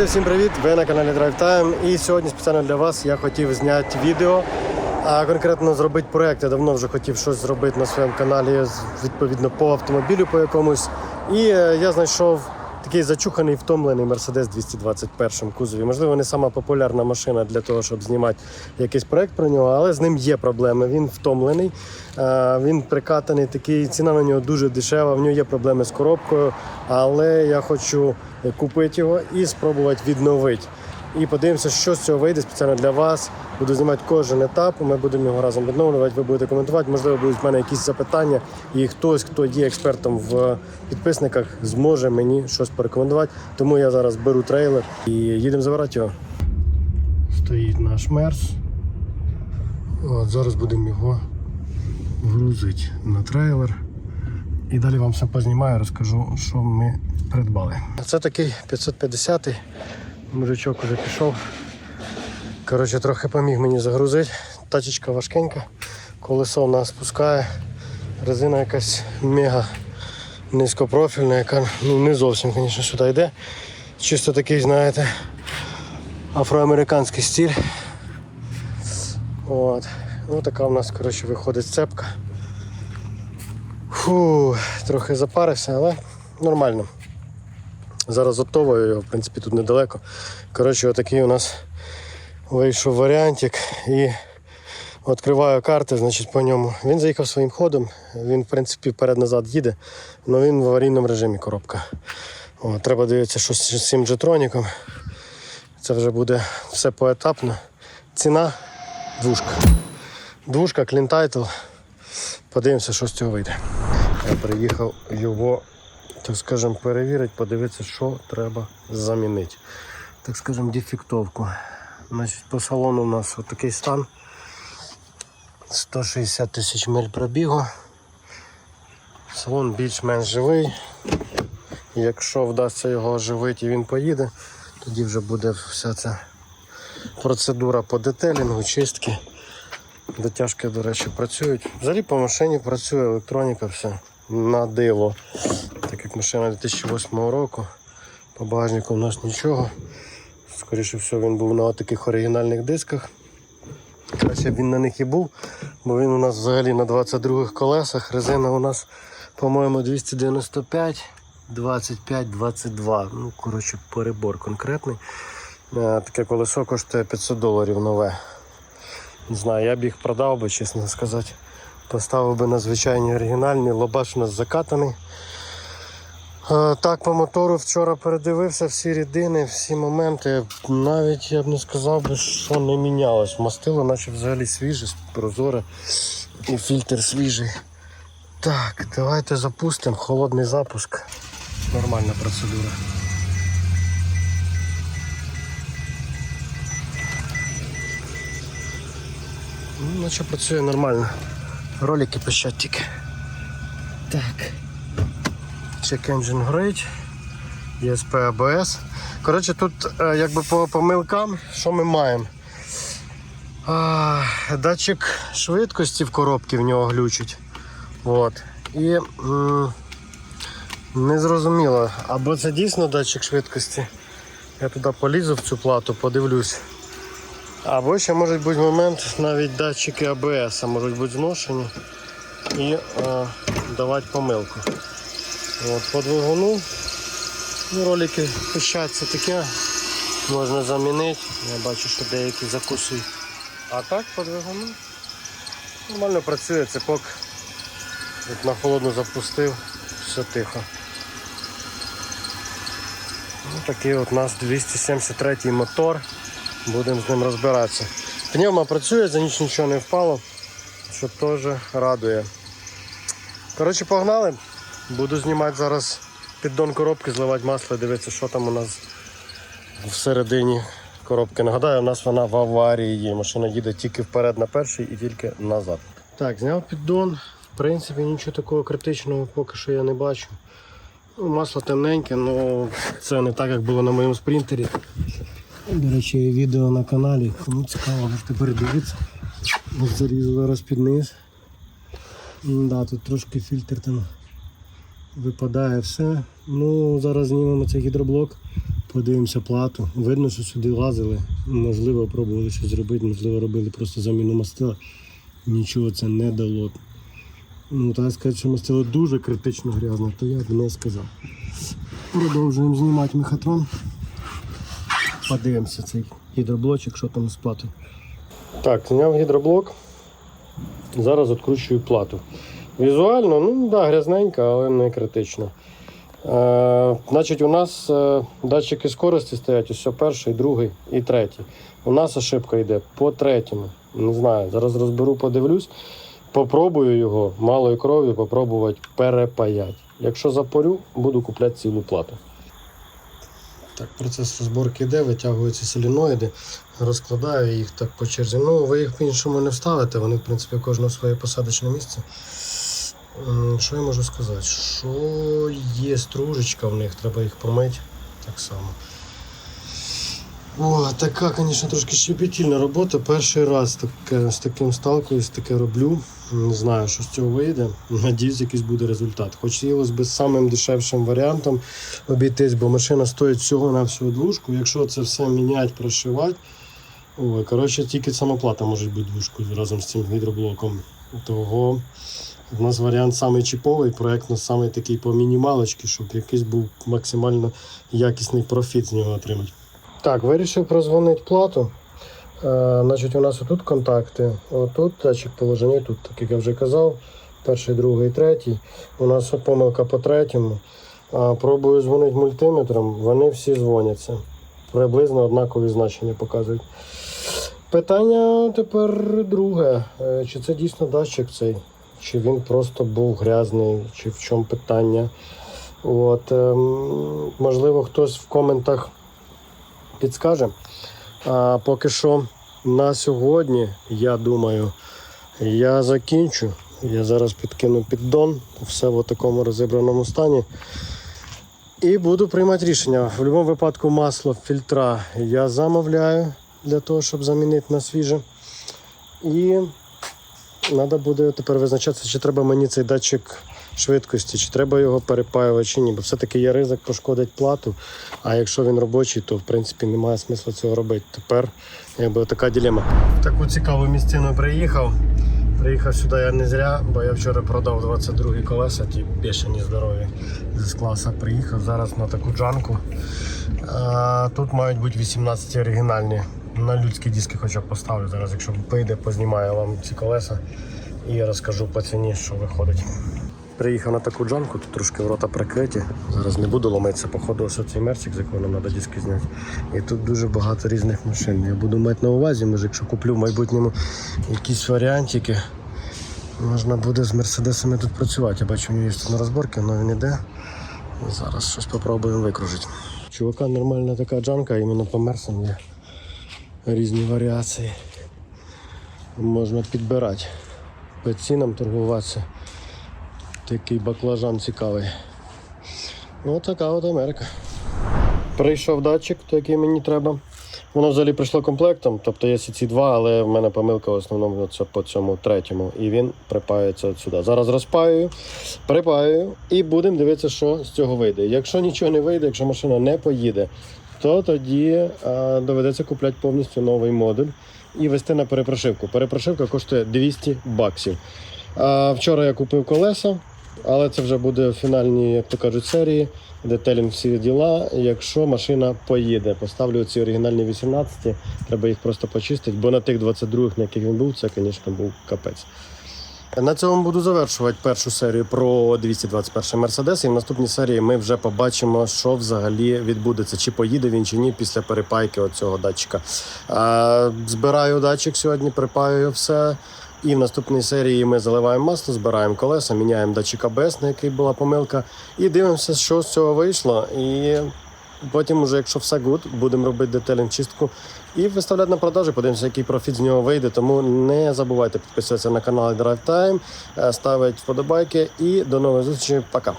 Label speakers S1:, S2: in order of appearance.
S1: Друзі, всім привіт! Ви на каналі Drive Time. І сьогодні спеціально для вас я хотів зняти відео, а конкретно зробити проект. Я давно вже хотів щось зробити на своєму каналі відповідно по автомобілю по якомусь. І е, я знайшов такий зачуханий втомлений Mercedes 221 кузові. Можливо, не сама популярна машина для того, щоб знімати якийсь проект про нього, але з ним є проблеми. Він втомлений, е, він прикатаний, такий ціна на нього дуже дешева. В нього є проблеми з коробкою, але я хочу купити його і спробувати відновити. І подивимося, що з цього вийде спеціально для вас. Буду знімати кожен етап. Ми будемо його разом відновлювати. Ви будете коментувати. Можливо, будуть в мене якісь запитання, і хтось, хто є експертом в підписниках, зможе мені щось порекомендувати. Тому я зараз беру трейлер і їдемо забирати його. Стоїть наш мерс. От, зараз будемо його грузити на трейлер. І далі вам все познімаю, розкажу, що ми придбали. Це такий 550-й. Мужичок уже пішов. Коротше, трохи поміг мені загрузити. Тачечка важкенька, колесо в нас спускає. Резина якась мега низькопрофільна, яка ну, не зовсім, звісно, сюди йде. Чисто такий, знаєте, афроамериканський стиль. От. Ну, така в нас коротше, виходить цепка. Фу, трохи запарився, але нормально. Зараз оптовую його, в принципі, тут недалеко. Коротше, отакий у нас вийшов варіантик і відкриваю карти, значить, по ньому. Він заїхав своїм ходом, він, в принципі, вперед-назад їде, але він в аварійному режимі коробка. О, треба дивитися, що з цим джетроніком. Це вже буде все поетапно. Ціна двушка. Двушка, клінтайтл. Подивимося, що з цього вийде. Я приїхав його, так скажемо, перевірити, подивитися, що треба замінити. Так скажемо, дефектовку. Значить, по салону у нас отакий стан. 160 тисяч миль пробігу. Салон більш-менш живий. Якщо вдасться його оживити і він поїде, тоді вже буде вся ця процедура по детелінгу, чистки. Дотяжки, до речі, працюють. Взагалі по машині працює електроніка, все на диво. Машина 2008 року, по багажнику у нас нічого. Скоріше всього він був на таких оригінальних дисках. Краще б він на них і був, бо він у нас взагалі на 22-х колесах. Резина у нас, по-моєму, 295, 25, 22. Ну, коротше, перебор конкретний. Е, Таке колесо коштує 500 доларів нове. Не знаю, я б їх продав би, чесно сказати. Поставив би на звичайні оригінальні, лобаш у нас закатаний. Е, Так, по мотору вчора передивився всі рідини, всі моменти. Навіть я б не сказав би, що не мінялось. Мастило, наче взагалі свіже, прозоре і фільтр свіжий. Так, давайте запустимо. Холодний запуск. Нормальна процедура. Ну, наче працює нормально. Ролики пищать тільки. Так. Check Engine Great. ESP ABS. Коротше, тут е, якби по помилкам, що ми маємо? Датчик швидкості в коробці в нього глючить. От. І м, незрозуміло, або це дійсно датчик швидкості. Я туди полізу в цю плату, подивлюсь. Або ще може бути момент, навіть датчики АБС можуть бути зношені і е, давати помилку. От, по двигуну ну, ролики пищать, це таке, можна замінити. Я бачу, що деякі закусують. А так по двигуну нормально працює, цепок От на холодну запустив, все тихо. Ну, такий от у нас 273 мотор. Будемо з ним розбиратися. Пневма працює, за ніч нічого не впало, що теж радує. Коротше, погнали. Буду знімати зараз піддон коробки, зливати масло і дивитися, що там у нас всередині коробки. Нагадаю, у нас вона в аварії. Машина їде тільки вперед на перший і тільки назад. Так, зняв піддон. В принципі, нічого такого критичного поки що я не бачу. Ну, масло темненьке, але це не так, як було на моєму спринтері. До речі, відео на каналі. Кому цікаво, можете передивитися. Зарізу зараз під низ. Да, тут трошки фільтр там випадає все. Ну, зараз знімемо цей гідроблок, Подивимося плату. Видно, що сюди лазили. Можливо, пробували щось зробити, можливо, робили просто заміну мастила. Нічого це не дало. Ну, так сказати, що мастило дуже критично грязне, то я б не сказав. Продовжуємо знімати мехатрон. Подивимося цей гідроблочок, що там з платою. Так, зняв гідроблок. Зараз відкручую плату. Візуально, ну да, грязненька, але не критично. Е, значить, у нас е, датчики скорості стоять ось перший, другий і третій. У нас ошибка йде по третьому. Не знаю, зараз розберу, подивлюсь. Попробую його малою кров'ю попробувати перепаяти. Якщо запорю, буду купляти цілу плату. Так, процес розборки йде, витягуються соліноїди, розкладаю їх так по черзі. Ну, ви їх по-іншому не вставите, вони, в принципі, кожного своє посадочне місце. М, Що я можу сказати? Що є стружечка в них, треба їх помити так само. О, така, звісно, трошки щепетільна робота. Перший раз таке, з таким сталкуюсь, таке роблю. Не знаю, що з цього вийде. Надіюсь, якийсь буде результат. Хотілося б самим дешевшим варіантом обійтись, бо машина стоїть всього на всю двушку. Якщо це все міняти, прошивати, ой, коротше, тільки самоплата може бути двушкою разом з цим гідроблоком. Того у нас варіант самий чіповий, проєктно самий такий по мінімалочці, щоб якийсь був максимально якісний профіт з нього отримати. Так, вирішив прозвонити плату. Е, значить, у нас отут контакти. Отут датчик положення, тут, так як я вже казав, перший, другий, третій. У нас помилка по третьому. А, пробую дзвонити мультиметром, вони всі дзвоняться. Приблизно однакові значення показують. Питання тепер друге. Е, Чи це дійсно датчик цей? Чи він просто був грязний, чи в чому питання? От, ем, можливо, хтось в коментах підскаже. А поки що на сьогодні, я думаю, я закінчу. Я зараз підкину піддон, все в такому розібраному стані. І буду приймати рішення. В будь-якому випадку масло фільтра я замовляю для того, щоб замінити на свіже. І треба буде тепер визначатися, чи треба мені цей датчик швидкості, чи треба його перепаювати, чи ні. Бо все-таки є ризик пошкодить плату. А якщо він робочий, то в принципі немає смислу цього робити. Тепер якби така дилема. В таку цікаву місцину приїхав. Приїхав сюди я не зря, бо я вчора продав 22 колеса, ті бешені здорові з класа. Приїхав зараз на таку джанку. Тут мають бути 18 оригінальні. На людські диски хоча б поставлю. Зараз, якщо вийде, познімаю вам ці колеса і розкажу по ціні, що виходить. Приїхав на таку джанку, тут трошки ворота прикриті. Зараз не буду ломитися, походу, ось цей мерчик, з якого нам треба диски зняти. І тут дуже багато різних машин. Я буду мати на увазі, може, якщо куплю в майбутньому якісь варіантики, можна буде з мерседесами тут працювати. Я бачу, у нього є тут на розборки, але він іде. Зараз щось спробуємо викружити. Чувака нормальна така джанка, іменно по мерсам є різні варіації. Можна підбирати. По цінам торгуватися. Такий баклажан цікавий. Ось така от Америка. Прийшов датчик, який мені треба. Воно взагалі прийшло комплектом, тобто є ці два, але в мене помилка в основному це по цьому третьому. І він припаюється сюди. Зараз розпаюю, припаюю і будемо дивитися, що з цього вийде. Якщо нічого не вийде, якщо машина не поїде, то тоді а, доведеться купляти повністю новий модуль і вести на перепрошивку. Перепрошивка коштує 200 баксів. А, вчора я купив колеса, але це вже буде в фінальній, як то кажуть, серії. Детелінг всі діла. Якщо машина поїде, поставлю ці оригінальні 18, треба їх просто почистити, бо на тих 22, на яких він був, це, звісно, був капець. На цьому буду завершувати першу серію про 221 Мерседес. І в наступній серії ми вже побачимо, що взагалі відбудеться, чи поїде він чи ні після перепайки оцього датчика. Збираю датчик сьогодні, припаюю все. І в наступній серії ми заливаємо масло, збираємо колеса, міняємо датчик АБС, на який була помилка, і дивимося, що з цього вийшло. І потім, уже, якщо все гуд, будемо робити детельну чистку і виставляти на продажу, Подивимося, який профіт з нього вийде. Тому не забувайте підписуватися на канал Drive Time, е, ставити вподобайки і до нових зустрічей. Пока.